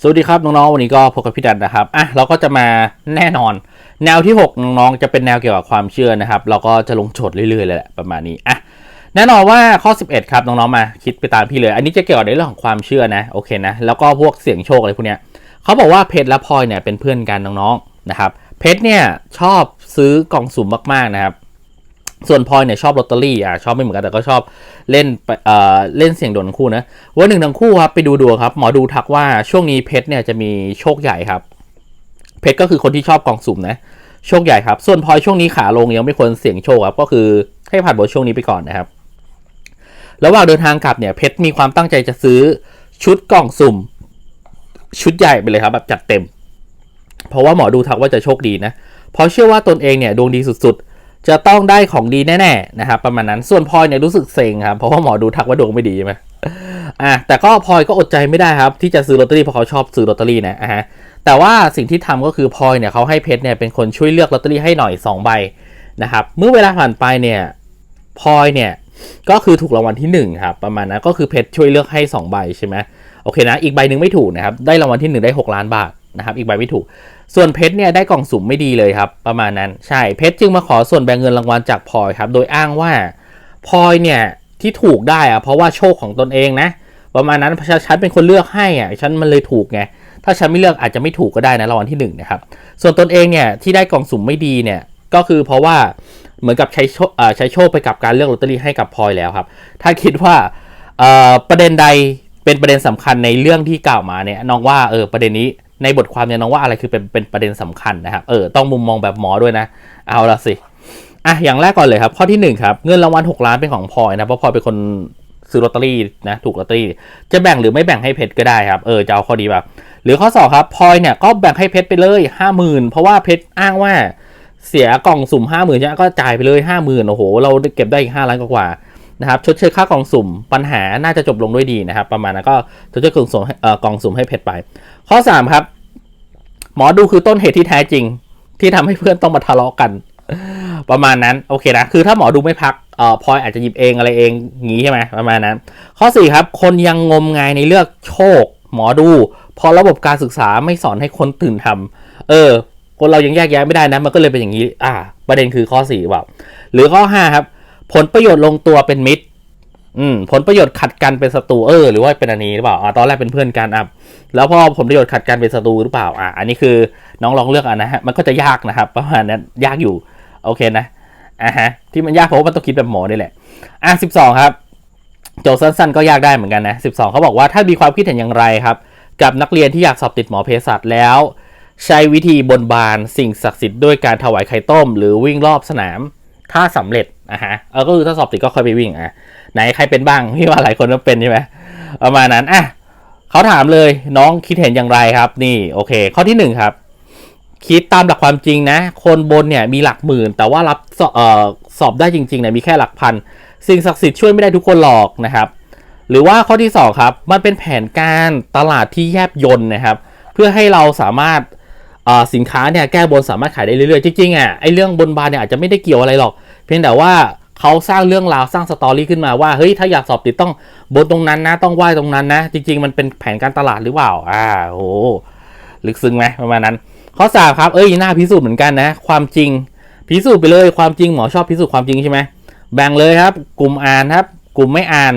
สวัสดีครับน้องๆวันนี้ก็พบกับพี่ดันนะครับอะเราก็จะมาแน่นอน แนวที่ 6 น้องๆจะเป็นแนวเกี่ยวกับความเชื่อนะครับ เราก็จะลงโจทย์เรื่อยๆเลยแหละประมาณนี้อะแน่นอนว่าข้อ 11 ครับน้องๆมาคิดไปตามพี่เลย อันนี้จะเกี่ยวกับในเรื่องของความเชื่อนะโอเคนะแล้วก็พวกเสี่ยงโชคอะไรพวกเนี้ยเขาบอกว่าเพชรและพลอยเนี่ยเป็นเพื่อนกันน้องๆนะครับเพชรเนี่ยชอบซื้อกล่องสุ่มมากๆนะครับ ส่วนพลอยเนี่ยชอบลอตเตอรี่อะชอบไม่เหมือนกันแต่ก็ชอบเล่นไปเอ่อเล่นเสี่ยงดวงทั้งคู่นะวันหนึ่งทั้งคู่ครับไปดูดวงครับหมอดูทักว่าช่วงนี้เพชรเนี่ยจะมีโชคใหญ่ครับ เพชรก็คือคนที่ชอบกล่องสุ่มนะโชคใหญ่ครับ ส่วนพลอยช่วงนี้ขาลงยังไม่ควรเสี่ยงโชคครับก็คือให้ผ่านบทช่วงนี้ไปก่อนนะครับระหว่างเดินทางกลับเนี่ยเพชรมีความตั้งใจจะซื้อชุดกล่องสุ่ม ชุดใหญ่ไปเลยครับแบบจัดเต็ม เพราะว่าหมอดูทักว่าจะโชคดีนะเพราะเชื่อว่าตนเองเนี่ยดวงดีสุดๆ จะต้องได้ของดีแน่ๆนะครับประมาณนั้นส่วนพลอยเนี่ยรู้สึกเซ็งครับเพราะว่าหมอดูทักว่าดวงไม่ดีใช่ไหมอะแต่ก็พลอยก็อดใจไม่ได้ครับ ที่จะซื้อลอตเตอรี่เพราะเขาชอบซื้อลอตเตอรี่นะอะฮะแต่ว่าสิ่งที่ทำก็คือพลอยเนี่ยเขาให้เพชรเนี่ยเป็นคนช่วยเลือกลอตเตอรี่ให้หน่อย 2 ใบนะครับเมื่อเวลาผ่านไปเนี่ยพลอยเนี่ยก็คือถูกรางวัลที่หนึ่งครับประมาณนั้นก็คือเพชรช่วยเลือกให้สองใบใช่ไหมโอเคนะอีกใบหนึ่งไม่ถูกนะครับได้รางวัลที่หนึ่งได้หกล้านบาท นะครับอีกใบไม่ถูก ส่วนเพชรเนี่ยได้กล่องสุ่มไม่ดีเลยครับประมาณนั้นใช่เพชรจึงมาขอส่วนแบ่งเงินรางวัลจากพลอยครับโดยอ้างว่าพลอยเนี่ยที่ถูกได้อะเพราะว่าโชคของตนเองนะ ประมาณนั้นฉันฉันเป็นคนเลือกให้อะฉันมันเลยถูกไงถ้าฉันไม่เลือกอาจจะไม่ถูกก็ได้นะรางวัลที่หนึ่งนะครับส่วนตนเองเนี่ยที่ได้กล่องสุ่มไม่ดีเนี่ยก็คือเพราะว่าเหมือนกับใช้โชคใช้โชคไปกับการเลือกลอตเตอรี่ให้กับพลอยแล้วครับ ถ้าคิดว่าประเด็นใดเป็นประเด็นสำคัญในเรื่องที่กล่าวมาเนี่ยน้องว่าเออประเด็นนี้ ในบทความเนี่ยน้องว่าอะไรคือเป็นเป็นประเด็นสำคัญนะครับเออต้องมุมมองแบบหมอด้วยนะ เอาละสิอะอย่างแรกก่อนเลยครับ ข้อที่หนึ่งครับเงินรางวัล6ล้านเป็นของพลอยนะเพราะพลอยเป็นคนซื้อลอตเตอรี่นะถูกลอตเตอรี่ จะแบ่งหรือไม่แบ่งให้เพชรก็ได้ครับเออจะเอาข้อดีแบบหรือข้อสองครับพลอยเนี่ยก็แบ่งให้เพชรไปเลยห้าหมื่นเพราะว่าเพชรอ้างว่าเสียกล่องสุ่มห้าหมื่นใช่ไหมก็จ่ายไปเลยห้าหมื่นโอ้โห เราเก็บได้อีกห้าล้านกว่า นะครับชดเชยค่ากล่องสุ่ม ปัญหาน่าจะจบลงด้วยดีนะครับ ประมาณนั้นก็ชดเชยกล่องสุ่มให้เอ่อกล่องสุ่มให้เพชรไป ข้อสามครับ หมอดูคือต้นเหตุที่แท้จริง ที่ทำให้เพื่อนต้องมาทะเลาะกัน ประมาณนั้นโอเคนะคือถ้าหมอดูไม่พักเอ่อพลอยอาจจะหยิบเองอะไรเองงี้ใช่ไหมประมาณนั้น ข้อ 4 ครับ คนยังงมงายในเลือกโชค หมอดูพอระบบการศึกษาไม่สอนให้คนตื่นทำเออ คนเรายังแยกแยะไม่ได้นะมันก็เลยเป็นอย่างนี้ อ่า ประเด็นคือข้อ4แบบหรือข้อ5ครับ ผลประโยชน์ลงตัวเป็นมิตร อืม ผลประโยชน์ขัดกันเป็นศัตรูเออหรือว่าเป็นอันนี้หรือเปล่าอ่าตอนแรกเป็นเพื่อนกันอะแล้วพอผลประโยชน์ขัดกันเป็นศัตรูหรือเปล่าอ่าอันนี้คือน้องลองเลือกอะนะฮะมันก็จะยากนะครับประมาณนั้นยากอยู่โอเคนะอ่าฮะที่มันยากเพราะว่ามันต้องคิดแบบหมอนี่แหละอะสิบสองครับโจทย์สั้นๆ ก็ยากได้เหมือนกันนะ12เขาบอกว่าถ้ามีความคิดเห็นอย่างไรครับ กับนักเรียนที่อยากสอบติดหมอเภสัชแล้ว ใช้วิธีบนบานสิ่งศักดิ์สิทธิ์ด้วยการถวายไข่ต้ม หรือวิ่งรอบสนาม ถ้าสำเร็จนะฮะเออก็คือถ้าสอบติดก็ค่อยไปวิ่งอะไหนใครเป็นบ้างพี่ว่าหลายคนก็เป็นใช่ไหมประมาณนั้นอะเขาถามเลยน้องคิดเห็นอย่างไรครับ นี่โอเค ข้อที่หนึ่งครับ คิดตามหลักความจริงนะ คนบนเนี่ยมีหลักหมื่น แต่ว่ารับสอบออสอบได้จริงๆเนี่ยมีแค่หลักพันสิ่งศักดิ์สิทธิ์ช่วยไม่ได้ทุกคนหรอกนะครับ หรือว่าข้อที่สองครับ มันเป็นแผนการตลาดที่แยบยนนะครับ เพื่อให้เราสามารถ สินค้าเนี่ยแก้บนสามารถขายได้เรื่อยๆ จริงๆอะไอเรื่องบนบานเนี่ยอาจจะไม่ได้เกี่ยวอะไรหรอก เพียงแต่ว่าเขาสร้างเรื่องราวสร้างสตอรี่ขึ้นมาว่าเฮ้ยถ้าอยากสอบติดต้องบนตรงนั้นนะ ต้องไหว้ตรงนั้นนะ จริง ๆ มันเป็นแผนการตลาดหรือเปล่าอ่าโหลึกซึ้งไหมประมาณนั้น ข้อสามครับเอ้ยน่าพิสูจน์เหมือนกันนะ ความจริงพิสูจน์ไปเลยความจริงหมอชอบพิสูจน์ความจริงใช่ไหมแบ่งเลยครับ กลุ่มอ่านครับ กลุ่มไม่อ่าน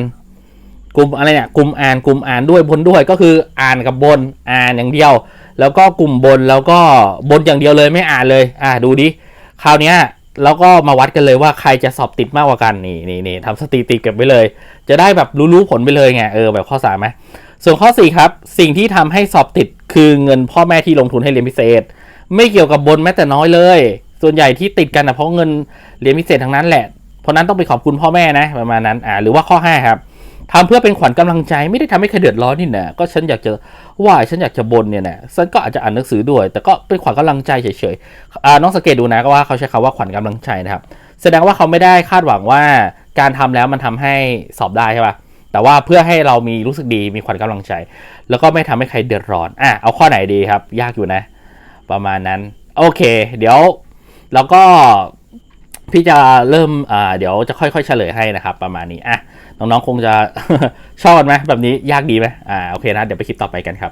กลุ่มอะไรเนี่ยกลุ่มอ่านกลุ่มอ่านด้วยบนด้วยก็คืออ่านกับบนอ่านอย่างเดียว แล้วก็กลุ่มบนแล้วก็บนอย่างเดียวเลยไม่อ่านเลยอ่าดูดิคราวเนี้ยแล้วก็มาวัดกันเลยว่าใครจะสอบติดมากกว่ากันนี่นี่นี่ทำสถิติเก็บไว้เลย จะได้แบบรู้ๆผลไปเลยไงเออแบบข้อสามไหมส่วนข้อสี่ครับสิ่งที่ทำให้สอบติดคือเงินพ่อแม่ที่ลงทุนให้เรียนพิเศษ ไม่เกี่ยวกับบนแม้แต่น้อยเลย ส่วนใหญ่ที่ติดกันนะเพราะเงินเรียนพิเศษทั้งนั้นแหละเพราะนั้นต้องไปขอบคุณพ่อแม่นะประมาณนั้นอ่าหรือว่าข้อ5ครับ ทำเพื่อเป็นขวัญกำลังใจไม่ได้ทำให้ใครเดือดร้อนนี่นะก็ฉันอยากจะว่าฉันอยากจะบนเนี่ยนะฉันก็อาจจะอ่านหนังสือด้วย แต่ก็เป็นขวัญกำลังใจเฉยๆน้องสังเกตดูนะก็ว่าเขาใช้คำว่าขวัญกำลังใจนะครับ แสดงว่าเขาไม่ได้คาดหวังว่าการทำแล้วมันทำให้สอบได้ใช่ปะแต่ว่าเพื่อให้เรามีรู้สึกดีมีขวัญกำลังใจ แล้วก็ไม่ทำให้ใครเดือดร้อนอะเอาข้อไหนดีครับ ยากอยู่นะ ประมาณนั้น โอเค เดี๋ยวแล้วก็พี่จะเริ่มอ่าเดี๋ยวจะค่อยๆเฉลยให้นะครับ ประมาณนี้อะ น้องๆคงจะ ชอบกันไหมแบบนี้ยากดีไหมอ่าโอเคนะเดี๋ยวไปคลิปต่อไปกันครับ